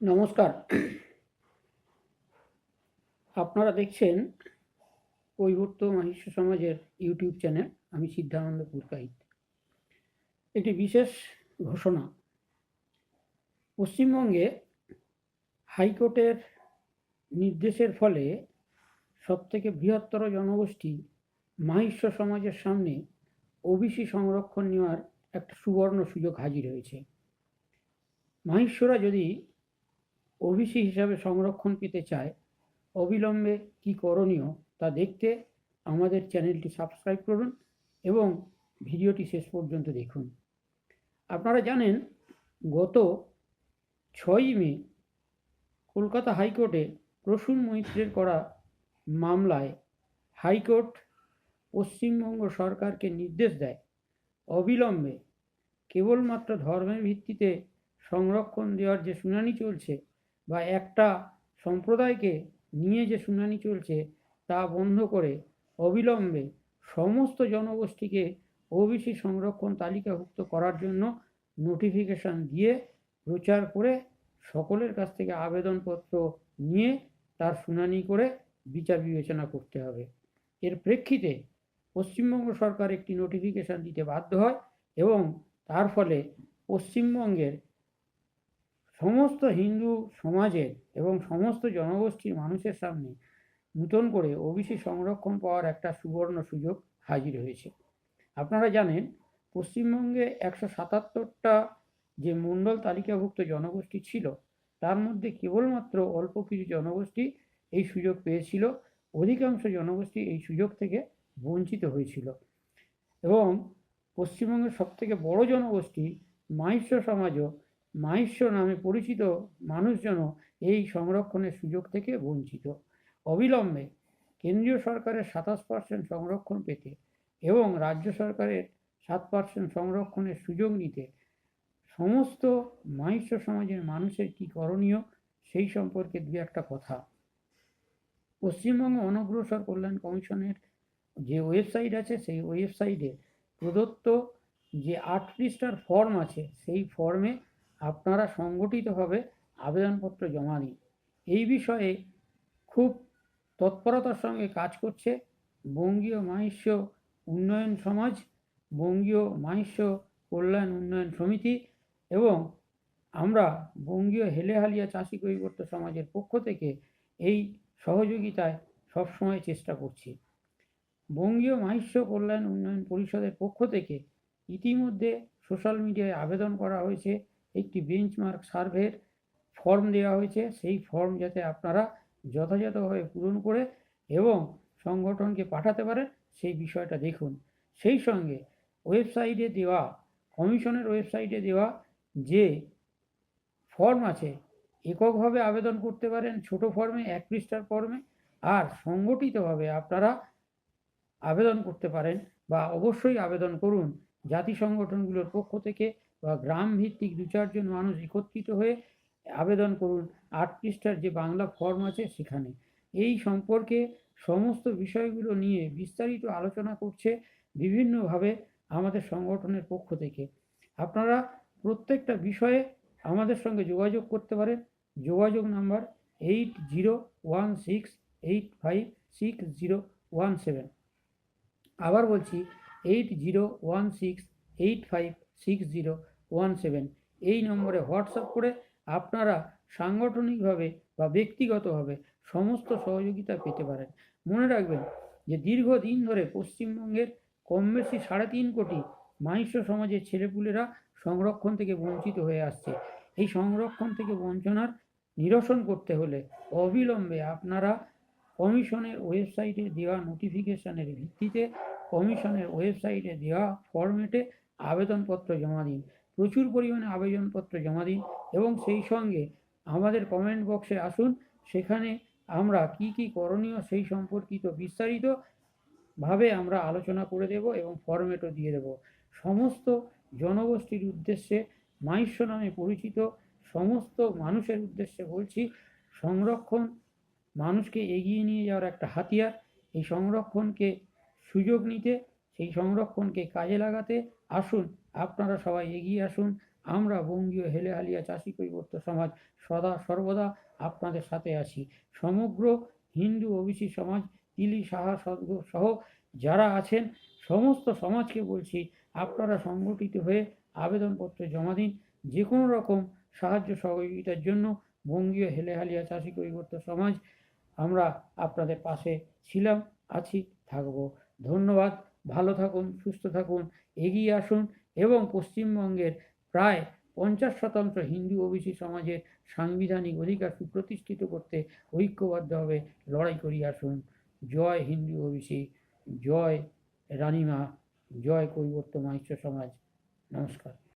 নমস্কার। আপনারা দেখছেন কৈবর্ত মহিষ্য সমাজের ইউটিউব চ্যানেল, আমি সিদ্ধানন্দ পুরকাইত একটি বিশেষ ঘোষণা। পশ্চিমবঙ্গে হাইকোর্টের নির্দেশের ফলে সবথেকে বৃহত্তর জনগোষ্ঠী মাহিষ্য সমাজের সামনে ওবিসি সংরক্ষণ নেওয়ার একটা সুবর্ণ সুযোগ হাজির হয়েছে। মাহিষ্যরা যদি ওবিসি হিসাবে সংরক্ষণ পেতে চায়, অবিলম্বে কি করণীয় তা দেখতে আমাদের চ্যানেলটি সাবস্ক্রাইব করুন এবং ভিডিওটি শেষ পর্যন্ত দেখুন। আপনারা জানেন, গত ছয়ই মে কলকাতা হাইকোর্টে প্রসূন মৈত্রের করা মামলায় হাইকোর্ট পশ্চিমবঙ্গ সরকারকে নির্দেশ দেয়, অবিলম্বে কেবলমাত্র ধর্মের ভিত্তিতে সংরক্ষণ দেওয়ার যে শুনানি চলছে বা একটা সম্প্রদায়কে নিয়ে যে শুনানি চলছে তা বন্ধ করে অবিলম্বে সমস্ত জনগোষ্ঠীকে ওবিসি সংরক্ষণ তালিকাভুক্ত করার জন্য নোটিফিকেশান দিয়ে প্রচার করে সকলের কাছ থেকে আবেদনপত্র নিয়ে তার শুনানি করে বিচার বিবেচনা করতে হবে। এর প্রেক্ষিতে পশ্চিমবঙ্গ সরকার একটি নোটিফিকেশান দিতে বাধ্য হয় এবং তার ফলে পশ্চিমবঙ্গের সমস্ত হিন্দু সমাজের এবং সমস্ত জনগোষ্ঠীর মানুষের সামনে নূতন করে ওবিসি সংরক্ষণ পাওয়ার একটা সুবর্ণ সুযোগ হাজির হয়েছে। আপনারা জানেন, পশ্চিমবঙ্গে একশো সাতাত্তরটা যে মণ্ডল তালিকাভুক্ত জনগোষ্ঠী ছিল, তার মধ্যে কেবলমাত্র অল্প কিছু জনগোষ্ঠী এই সুযোগ পেয়েছিল, অধিকাংশ জনগোষ্ঠী এই সুযোগ থেকে বঞ্চিত হয়েছিল। এবং পশ্চিমবঙ্গের সবথেকে বড় জনগোষ্ঠী মাহিষ্য সমাজও মাহিষ্য নামে পরিচিত মানুষজনও এই সংরক্ষণের সুযোগ থেকে বঞ্চিত। অবিলম্বে কেন্দ্রীয় সরকারের সাতাশ পার্সেন্ট সংরক্ষণ পেতে এবং রাজ্য সরকারের সাত পার্সেন্ট সংরক্ষণের সুযোগ নিতে সমস্ত মাহিষ্য সমাজের মানুষের কী করণীয় সেই সম্পর্কে দু একটা কথা। পশ্চিমবঙ্গ অনগ্রসর কল্যাণ কমিশনের যে ওয়েবসাইট আছে সেই ওয়েবসাইটে প্রদত্ত যে আট পৃষ্ঠার ফর্ম আছে সেই ফর্মে আপনারা সংগঠিতভাবে আবেদনপত্র জমা দিন এই বিষয়ে খুব তৎপরতার সঙ্গে কাজ করছে বঙ্গীয় মাহিষ্য উন্নয়ন সমাজ, বঙ্গীয় মাহিষ্য কল্যাণ উন্নয়ন সমিতি এবং আমরা বঙ্গীয় হেলেহালিয়া চাষি কৈবর্ত সমাজের পক্ষ থেকে এই সহযোগিতায় সবসময় চেষ্টা করছি। বঙ্গীয় মাহিষ্য কল্যাণ উন্নয়ন পরিষদের পক্ষ থেকে ইতিমধ্যে সোশ্যাল মিডিয়ায় আবেদন করা হয়েছে। একটি বেঞ্চমার্ক সার্ভের ফর্ম দেওয়া হয়েছে। সেই ফর্ম যাতে আপনারা যথাযথভাবে পূরণ করে এবং সংগঠনকে পাঠাতে পারেন, সেই বিষয়টা দেখুন। সেই সঙ্গে ওয়েবসাইটে দেওয়া, কমিশনের ওয়েবসাইটে দেওয়া যে ফর্ম আছে, এককভাবে আবেদন করতে পারেন ছোট ফর্মে এক পৃষ্ঠার ফর্মে আর সংগঠিতভাবে আপনারা আবেদন করতে পারেন বা অবশ্যই আবেদন করুন জাতি সংগঠনগুলোর পক্ষ থেকে বা গ্রাম ভিত্তিক দু চারজন মানুষ একত্রিত হয়ে আবেদন করুন। আট পৃষ্ঠার যে বাংলা ফর্ম আছে সেখানে। এই সম্পর্কে সমস্ত বিষয়গুলো নিয়ে বিস্তারিত আলোচনা করছে বিভিন্নভাবে আমাদের সংগঠনের পক্ষ থেকে। আপনারা প্রত্যেকটা বিষয়ে আমাদের সঙ্গে যোগাযোগ করতে পারেন। যোগাযোগ number eight zero one six eight five six zero one seven. আবার বলছি, eight zero one six eight five six zero one seven এই নম্বরে হোয়াটসঅ্যাপ করে আপনারা সাংগঠনিকভাবে বা ব্যক্তিগতভাবে সমস্ত সহযোগিতা পেতে পারেন। মনে রাখবেন যে দীর্ঘদিন ধরে পশ্চিমবঙ্গের কম বেশি সাড়ে তিন কোটি মাহিষ্য সমাজের ছেলেপুলেরা সংরক্ষণ থেকে বঞ্চিত হয়ে আসছে। এই সংরক্ষণ থেকে বঞ্চনার নিরসন করতে হলে অবিলম্বে আপনারা কমিশনের ওয়েবসাইটে দেওয়া নোটিফিকেশনের ভিত্তিতে কমিশনের ওয়েবসাইটে দেওয়া ফরম্যাটে আবেদনপত্র জমা দিন। প্রচুর পরিমাণে আবেদনপত্র জমা দিন এবং সেই সঙ্গে আমাদের কমেন্ট বক্সে আসুন। সেখানে আমরা কি কি করণীয় সেই সম্পর্কিত বিস্তারিতভাবে আমরা আলোচনা করে দেব এবং ফরম্যাটও দিয়ে দেব। সমস্ত জনগোষ্ঠীর উদ্দেশ্যে মাহিষ্য নামে পরিচিত সমস্ত মানুষের উদ্দেশ্যে বলছি, সংরক্ষণ মানুষকে এগিয়ে নিয়ে যাওয়ার একটা হাতিয়ার। এই সংরক্ষণকে সুযোগ নিতে, সেই সংরক্ষণকে কাজে লাগাতে আসুন। আপনারা সবাই এগিয়ে আসুন। আমরা বঙ্গীয় হেলে হালিয়া চাষী কৈবর্ত সমাজ সদা সর্বদা আপনাদের সাথে আছি। সমগ্র হিন্দু ওবিসি সমাজ, তিলি সাহা সহ যারা আছেন, সমস্ত সমাজকে বলছি, আপনারা সংগঠিত হয়ে আবেদনপত্র জমা দিন। যে কোনো রকম সাহায্য সহযোগিতার জন্য বঙ্গীয় হেলেহালিয়া চাষী কৈবর্ত সমাজ, আমরা আপনাদের পাশে ছিলাম, আছি, থাকব। ধন্যবাদ, ভালো থাকুন, সুস্থ থাকুন, এগিয়ে আসুন। এবং পশ্চিমবঙ্গের প্রায় পঞ্চাশ শতাংশ হিন্দু ওবিসি সমাজের সাংবিধানিক অধিকার সুপ্রতিষ্ঠিত করতে ঐক্যবদ্ধভাবে লড়াই করিয়া আসুন। জয় হিন্দু ওবিসি, জয় রানিমা, জয় কৈবর্ত মাহিষ্য সমাজ। নমস্কার।